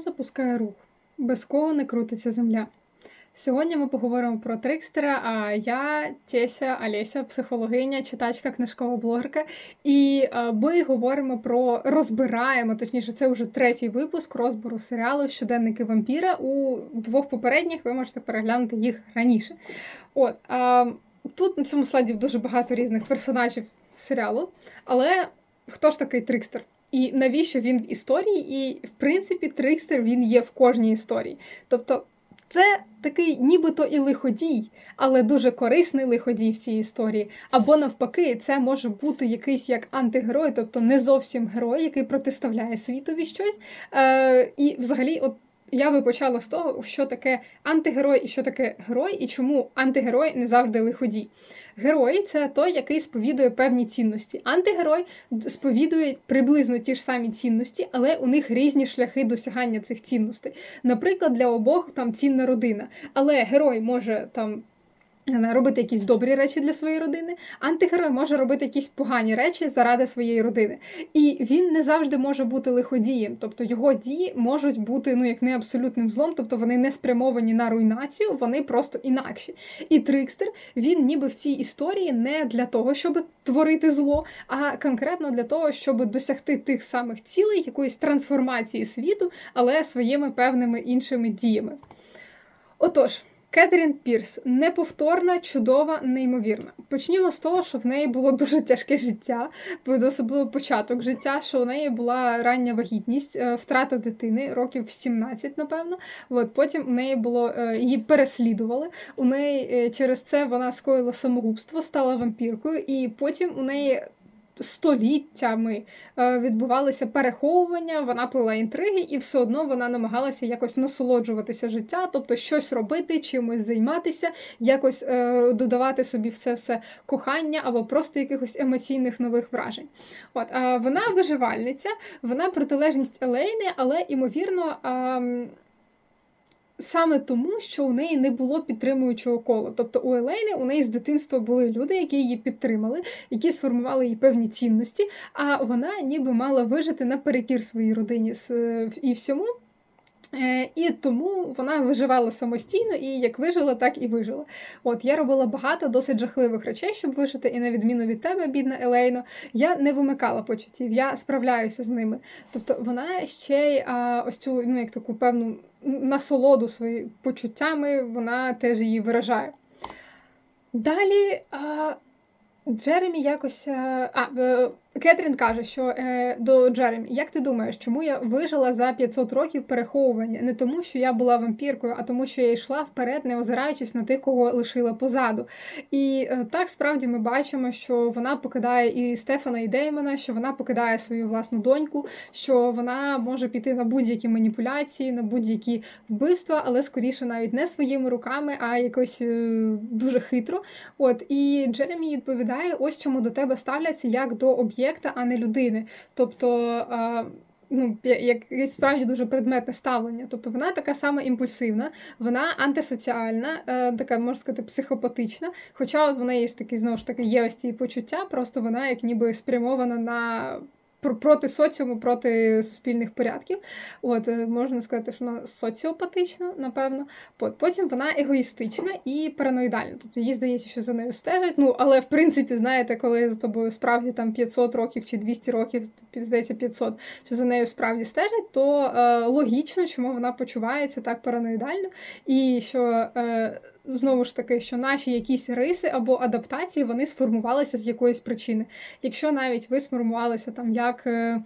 запускає рух, без кого не крутиться земля. Сьогодні ми поговоримо про трикстера. А я Теся Олеся, психологиня, читачка, книжкова блогерка. І е, ми говоримо про розбираємо, точніше, це вже третій випуск розбору серіалу Щоденники вампіра. У двох попередніх ви можете переглянути їх раніше. От а, тут на цьому слайді дуже багато різних персонажів серіалу, але хто ж такий трикстер? І навіщо він в історії? І, в принципі, трикстер він є в кожній історії. Тобто, це такий нібито і лиходій, але дуже корисний лиходій в цій історії. Або навпаки, це може бути якийсь як антигерой, тобто не зовсім герой, який протиставляє світові щось. Е, І взагалі, от. Я би почала з того, що таке антигерой і що таке герой, і чому антигерой не завжди лиходій. Герой це той, який сповідує певні цінності. Антигерой сповідує приблизно ті ж самі цінності, але у них різні шляхи досягання цих цінностей. Наприклад, для обох там цінна родина, але герой може там. Робити якісь добрі речі для своєї родини, антигерой може робити якісь погані речі заради своєї родини. І він не завжди може бути лиходієм, тобто його дії можуть бути ну як не абсолютним злом, тобто вони не спрямовані на руйнацію, вони просто інакші. І Трикстер він ніби в цій історії не для того, щоб творити зло, а конкретно для того, щоб досягти тих самих цілей, якоїсь трансформації світу, але своїми певними іншими діями. Отож. Кетрін Пірс неповторна, чудова, неймовірна. Почнімо з того, що в неї було дуже тяжке життя, особливо початок життя, що у неї була рання вагітність, е, втрата дитини, років 17, напевно. От потім у неї було е, її переслідували. У неї е, через це вона скоїла самогубство, стала вампіркою, і потім у неї століттями е, відбувалися переховування, вона плела інтриги, і все одно вона намагалася якось насолоджуватися життя, тобто щось робити, чимось займатися, якось е, додавати собі в це все кохання або просто якихось емоційних нових вражень. От вона виживальниця, вона протилежність Елейни, але імовірно. Саме тому, що у неї не було підтримуючого кола. Тобто у Елейни у неї з дитинства були люди, які її підтримали, які сформували їй певні цінності, а вона ніби мала вижити наперекір своїй родині і всьому. Е, і тому вона виживала самостійно, і як вижила, так і вижила. От я робила багато досить жахливих речей, щоб вижити, і на відміну від тебе, бідна Елейно, я не вимикала почуттів, я справляюся з ними. Тобто вона ще й а, ось цю ну як таку певну насолоду своїми почуттями, вона теж її виражає. Далі. А, Джеремі якось. А, Кетрін каже, що е, до Джеремі, як ти думаєш, чому я вижила за 500 років переховування? Не тому, що я була вампіркою, а тому, що я йшла вперед, не озираючись на тих, кого лишила позаду. І е, так справді ми бачимо, що вона покидає і Стефана, і Деймона, що вона покидає свою власну доньку, що вона може піти на будь-які маніпуляції, на будь-які вбивства, але скоріше навіть не своїми руками, а якось е, дуже хитро. От і Джеремі відповідає: ось чому до тебе ставляться як до об'єктів об'єкта, а не людини. Тобто. Ну, якесь справді дуже предметне ставлення. Тобто вона така сама імпульсивна, вона антисоціальна, е, така, можна сказати, психопатична. Хоча от вона є ж таки, знову ж таки, є ось ці почуття, просто вона як ніби спрямована на проти соціуму, проти суспільних порядків. От е, можна сказати, що вона соціопатична, напевно. Потім вона егоїстична і параноїдальна. Тобто їй здається, що за нею стежать. Ну, але в принципі, знаєте, коли за тобою справді там 500 років чи 200 років, здається, 500, що за нею справді стежать, то е, логічно, чому вона почувається так параноїдально, і що. Е, знову ж таки, що наші якісь риси або адаптації вони сформувалися з якоїсь причини. Якщо навіть ви сформувалися там як. Е,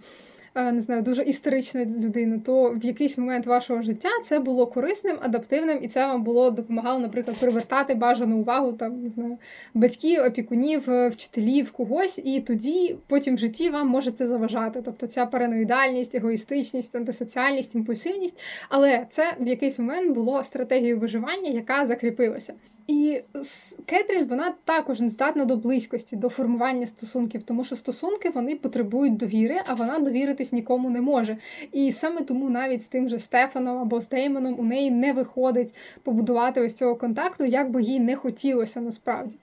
е, не знаю, дуже історична людина, то в якийсь момент вашого життя це було корисним, адаптивним, і це вам було допомагало, наприклад, привертати бажану увагу там, не знаю, батьків, опікунів, е, вчителів, когось, і тоді потім в житті вам може це заважати. Тобто ця параноїдальність, егоїстичність, антисоціальність, імпульсивність. Але це в якийсь момент було стратегією виживання, яка закріпилася. І Кетрін вона також не здатна до близькості, до формування стосунків, тому що стосунки вони потребують довіри, а вона довіритись нікому не може. І саме тому навіть з тим же Стефаном або з Деймоном у неї не виходить побудувати ось цього контакту, як би їй не хотілося насправді.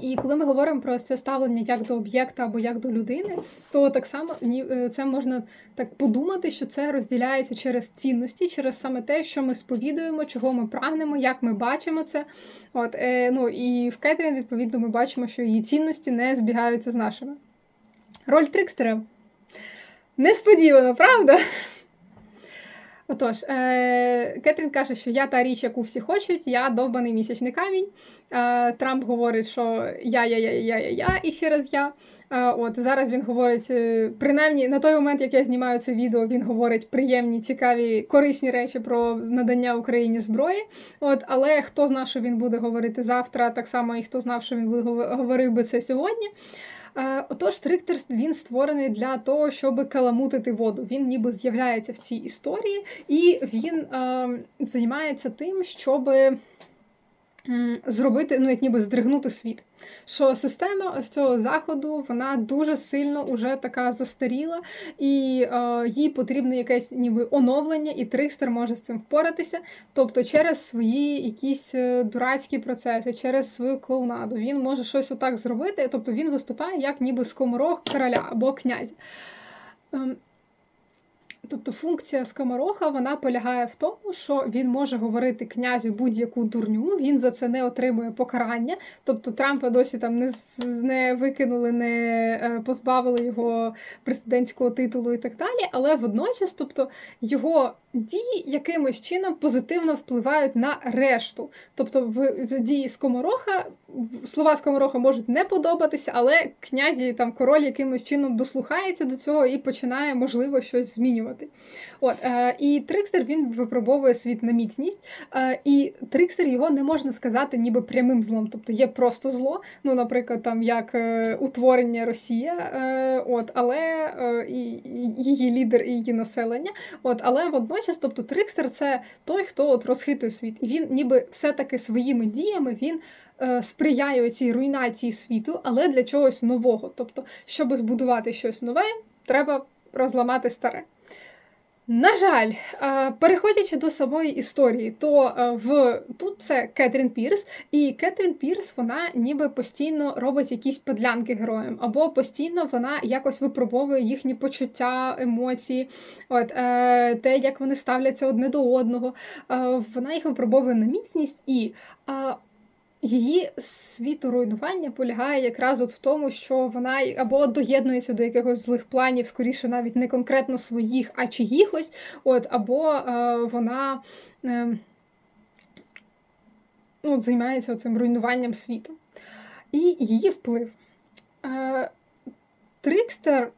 І коли ми говоримо про це ставлення як до об'єкта або як до людини, то так само е, це можна так подумати, що це розділяється через цінності, через саме те, що ми сповідуємо, чого ми прагнемо, як ми бачимо це. От, е, ну І в Кетрін, відповідно, ми бачимо, що її цінності не збігаються з нашими. Роль трикстера. Несподівано, правда? Отож, е, Кетрін каже, що я та річ, яку всі хочуть, я довбаний місячний камінь. Е, Трамп говорить, що я, я, я, я, я, я, і ще раз я. Е, от Зараз він говорить, е, принаймні на той момент, як я знімаю це відео, він говорить приємні, цікаві, корисні речі про надання Україні зброї. От, Але хто знав, що він буде говорити завтра, так само і хто знав, що він буде говорив би це сьогодні. Е, отож, Триктер він створений для того, щоб каламутити воду. Він ніби з'являється в цій історії, і він е, займається тим, щоб зробити, ну як ніби здригнути світ. Що система ось цього заходу вона дуже сильно уже така застаріла, і е, їй потрібне якесь ніби оновлення, і Трикстер може з цим впоратися. Тобто через свої якісь е, дурацькі процеси, через свою клоунаду він може щось отак зробити. Тобто він виступає як ніби скоморох короля або князя. Ем, Тобто функція скомороха вона полягає в тому, що він може говорити князю будь-яку дурню, він за це не отримує покарання. Тобто Трампа досі там не не викинули, не е, позбавили його президентського титулу і так далі. Але водночас, тобто його дії якимось чином позитивно впливають на решту. Тобто, в дії скомороха слова скомороха можуть не подобатися, але князі там король якимось чином дослухається до цього і починає, можливо, щось змінювати. От, е, І Трикстер він випробовує світ на міцність, е, і Трикстер його не можна сказати ніби прямим злом. Тобто є просто зло, ну, наприклад, там як е, утворення Росія, от, але і, її лідер і її населення. От, Але водночас, тобто Трикстер це той, хто от розхитує світ. І він ніби все-таки своїми діями він. Сприяє цій руйнації світу, але для чогось нового. Тобто, щоб збудувати щось нове, треба розламати старе. На жаль, е, переходячи до самої історії, то е, в тут це Кетрін Пірс, і Кетрін Пірс вона ніби постійно робить якісь подлянки героям, або постійно вона якось випробовує їхні почуття, емоції, от те, як вони ставляться одне до одного. Вона їх випробовує на міцність і Її світоруйнування полягає якраз от в тому, що вона або доєднується до якихось злих планів, скоріше навіть не конкретно своїх, а чиїхось, от, або е, вона е, ну, займається цим руйнуванням світу. І її вплив. Е, Трикстер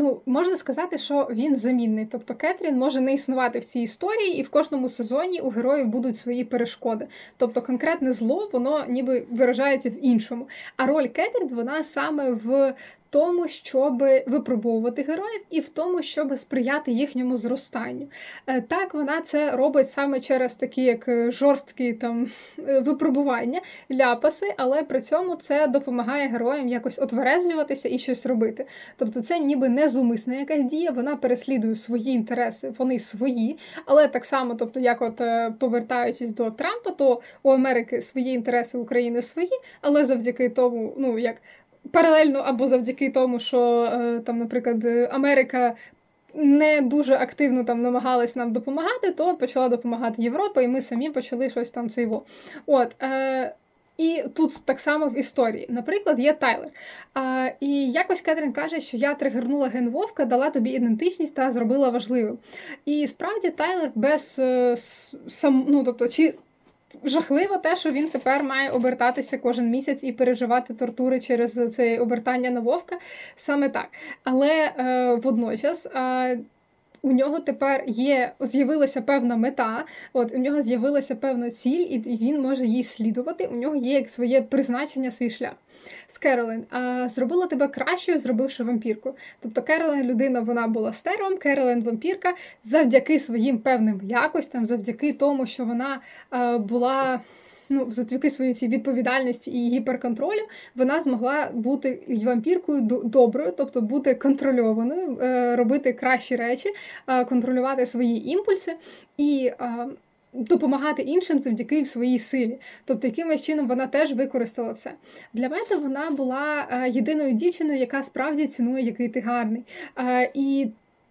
Ну, можна сказати, що він замінний. Тобто Кетрін може не існувати в цій історії, і в кожному сезоні у героїв будуть свої перешкоди. Тобто конкретне зло, воно ніби виражається в іншому. А роль Кетрін, вона саме в тому, щоб випробовувати героїв, і в тому, щоб сприяти їхньому зростанню. Е, так, вона це робить саме через такі, як е, жорсткі там е, випробування, ляпаси, але при цьому це допомагає героям якось отверезлюватися і щось робити. Тобто, це ніби не зумисна якась дія, вона переслідує свої інтереси, вони свої, але так само, тобто, як от повертаючись до Трампа, то у Америки свої інтереси України свої, але завдяки тому, ну як паралельно або завдяки тому, що е, там, наприклад, Америка. Не дуже активно там намагалась нам допомагати, то почала допомагати Європа, і ми самі почали щось там цейво. От, е, І тут так само в історії. Наприклад, є Тайлер. А, І якось Кетрін каже, що я тригернула ген Вовка, дала тобі ідентичність та зробила важливим. І справді Тайлер без е, сам, ну, тобто, чи Жахливо те, що він тепер має обертатися кожен місяць і переживати тортури через це обертання на вовка. Саме так. Але е, водночас. Е, у нього тепер є з'явилася певна мета, от у нього з'явилася певна ціль, і він може їй слідувати. У нього є як своє призначення, свій шлях. З Керолин а, зробила тебе кращою, зробивши вампірку. Тобто Керолин людина вона була стером, Керолин вампірка завдяки своїм певним якостям, завдяки тому, що вона а, була ну, завдяки своїй цій відповідальності і гіперконтролю, вона змогла бути вампіркою доброю, тобто бути контрольованою, е, робити кращі речі, е, контролювати свої імпульси і. допомагати іншим завдяки своїй силі. Тобто, якимось чином вона теж використала це. Для мене вона була е, єдиною дівчиною, яка справді цінує, який ти гарний. Е, І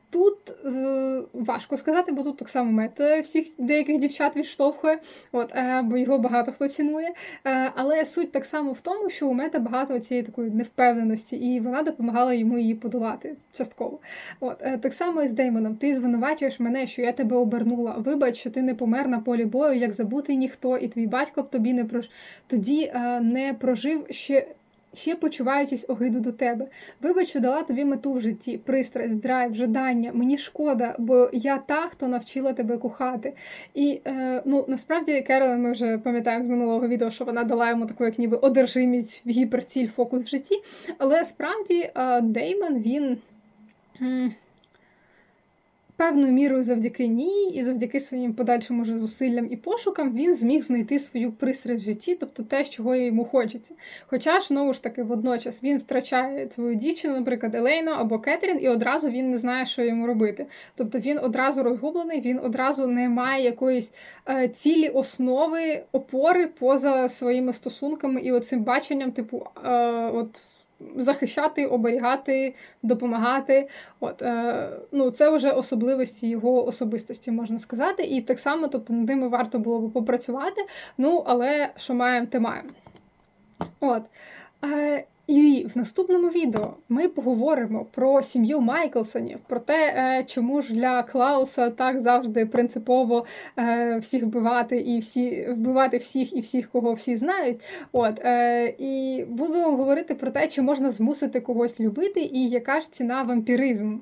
Тут е, важко сказати, бо тут так само мет е, всіх деяких дівчат відштовхує, от, е, бо його багато хто цінує. Е, але суть так само в тому, що у мета багато цієї такої невпевненості, і вона допомагала йому її подолати частково. От, е, Так само і з Деймоном. Ти звинувачуєш мене, що я тебе обернула. Вибач, що ти не помер на полі бою, як забутий ніхто, і твій батько б тобі не прож... тоді е, не прожив ще ще почуваючись огиду до тебе. Вибач, що дала тобі мету в житті, пристрасть, драйв, жадання. Мені шкода, бо я та, хто навчила тебе кохати. І е, ну насправді Керолин, ми вже пам'ятаємо з минулого відео, що вона дала йому таку, як ніби одержимість, гіперціль, фокус в житті. Але справді е, Деймон він. Певною мірою завдяки ній і завдяки своїм подальшим уже зусиллям і пошукам він зміг знайти свою пристрасть в житті, тобто те, чого йому хочеться. Хоча ж знову ж таки водночас він втрачає свою дівчину, наприклад, Елейну або Кетрін, і одразу він не знає, що йому робити. Тобто він одразу розгублений, він одразу не має якоїсь е, цілі основи, опори поза своїми стосунками і оцим баченням, типу, е, от захищати, оберігати, допомагати. От, е, ну, Це вже особливості його особистості, можна сказати. І так само, тобто над ними варто було б попрацювати. Ну, але що маємо, те маємо. От. Е, і в наступному відео ми поговоримо про сім'ю Майклсонів, про те, е, чому ж для Клауса так завжди принципово е, всіх вбивати і всі вбивати всіх і всіх, кого всі знають. От е, і будемо говорити про те, чи можна змусити когось любити, і яка ж ціна вампіризму.